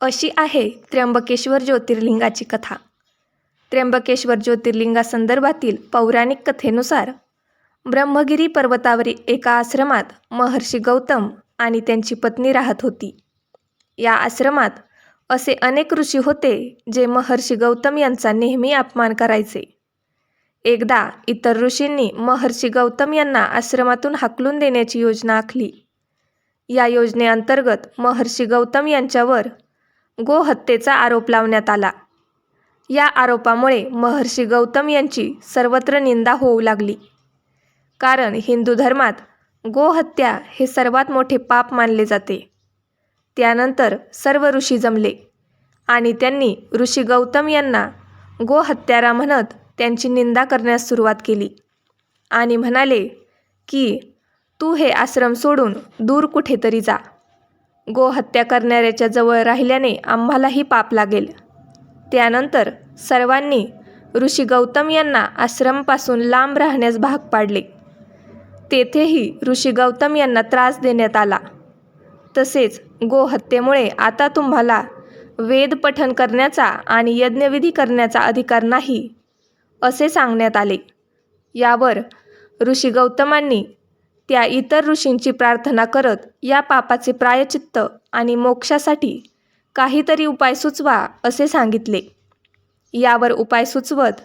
अशी आहे त्र्यंबकेश्वर ज्योतिर्लिंगाची कथा. त्र्यंबकेश्वर ज्योतिर्लिंगासंदर्भातील पौराणिक कथेनुसार ब्रह्मगिरी पर्वतावरील एका आश्रमात महर्षी गौतम आणि त्यांची पत्नी राहत होती. या आश्रमात असे अनेक ऋषी होते जे महर्षी गौतम यांचा नेहमी अपमान करायचे. एकदा इतर ऋषींनी महर्षी गौतम यांना आश्रमातून हाकलून देण्याची योजना आखली. या योजनेअंतर्गत महर्षी गौतम यांच्यावर गोहत्येचा आरोप लावण्यात आला. या आरोपामुळे महर्षी गौतम यांची सर्वत्र निंदा होऊ लागली. कारण हिंदू धर्मात गोहत्या हे सर्वात मोठे पाप मानले जाते. त्यानंतर सर्व ऋषी जमले आणि त्यांनी ऋषी गौतम यांना गोहत्यारा म्हणत त्यांची निंदा करण्यास सुरुवात केली आणि म्हणाले की तू हे आश्रम सोडून दूर कुठेतरी जा. गोहत्या करणाऱ्याच्या जवळ राहिल्याने आम्हालाही पाप लागेल. त्यानंतर सर्वांनी ऋषी गौतम यांना आश्रमपासून लांब राहण्यास भाग पाडले. तेथेही ऋषी गौतम यांना त्रास देण्यात आला. तसेच गोहत्येमुळे आता तुम्हाला वेद पठन करण्याचा आणि यज्ञविधी करण्याचा अधिकार नाही असे सांगण्यात आले. यावर ऋषी गौतमांनी त्या इतर ऋषींची प्रार्थना करत या पापाचे प्रायचित्त आणि मोक्षासाठी काहीतरी उपाय सुचवा असे सांगितले. यावर उपाय सुचवत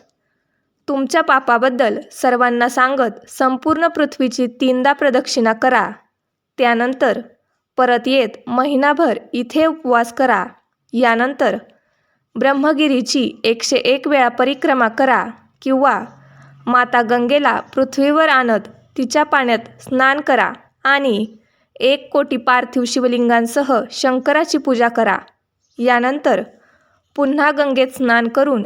तुमच्या पापाबद्दल सर्वांना सांगत संपूर्ण पृथ्वीची तीनदा प्रदक्षिणा करा. त्यानंतर परत येत महिनाभर इथे उपवास करा. यानंतर ब्रह्मगिरीची एकशे एक वेळा परिक्रमा करा किंवा माता गंगेला पृथ्वीवर आणत तिच्या पाण्यात स्नान करा आणि एक कोटी पार्थिव शिवलिंगांसह शंकराची पूजा करा. यानंतर पुन्हा गंगेत स्नान करून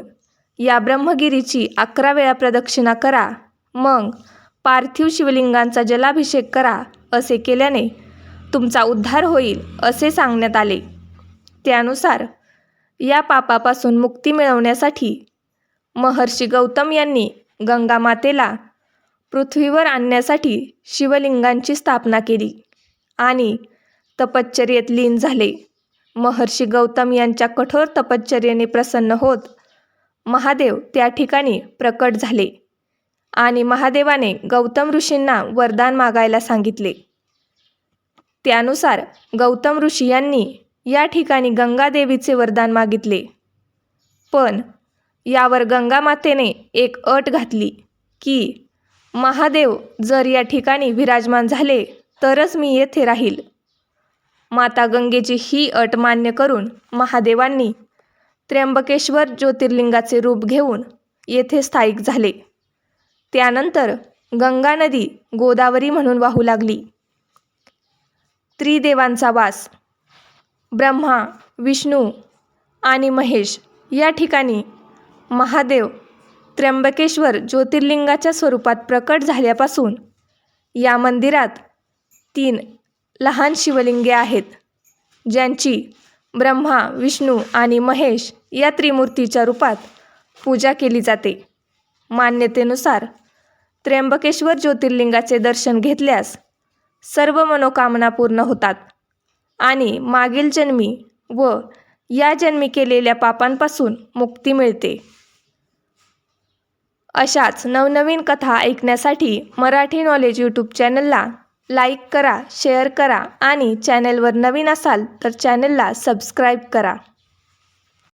या ब्रह्मगिरीची अकरा वेळा प्रदक्षिणा करा. मग पार्थिव शिवलिंगांचा जलाभिषेक करा असे केल्याने तुमचा उद्धार होईल असे सांगण्यात आले. त्यानुसार या पापापासून मुक्ती मिळवण्यासाठी महर्षी गौतम यांनी गंगामातेला पृथ्वीवर आणण्यासाठी शिवलिंगांची स्थापना केली आणि तपश्चर्येत लीन झाले. महर्षी गौतम यांच्या कठोर तपश्चर्येने प्रसन्न होत महादेव त्या ठिकाणी प्रकट झाले आणि महादेवाने गौतम ऋषींना वरदान मागायला सांगितले. त्यानुसार गौतम ऋषी यांनी या ठिकाणी गंगादेवीचे वरदान मागितले. पण यावर गंगामातेने एक अट घातली की महादेव जर या ठिकाणी विराजमान झाले तरच मी येथे राहील. माता गंगेची ही अट मान्य करून महादेवांनी त्र्यंबकेश्वर ज्योतिर्लिंगाचे रूप घेऊन येथे स्थायिक झाले. त्यानंतर गंगा नदी गोदावरी म्हणून वाहू लागली. त्रिदेवांचा वास ब्रह्मा विष्णू आणि महेश या ठिकाणी महादेव त्र्यंबकेश्वर ज्योतिर्लिंगाच्या स्वरूपात प्रकट झाल्यापासून या मंदिरात तीन लहान शिवलिंगे आहेत ज्यांची ब्रह्मा विष्णू आणि महेश या त्रिमूर्तीच्या रूपात पूजा केली जाते. मान्यतेनुसार त्र्यंबकेश्वर ज्योतिर्लिंगाचे दर्शन घेतल्यास सर्व मनोकामना पूर्ण होतात आणि मागील जन्मी व या जन्मी केलेल्या पापांपासून मुक्ती मिळते. अशाच नवनवीन कथा ऐकण्यासाठी मराठी नॉलेज यूट्यूब चॅनलला लाईक करा शेअर करा आणि चॅनेलवर नवीन असाल तर चॅनलला सबस्क्राईब करा.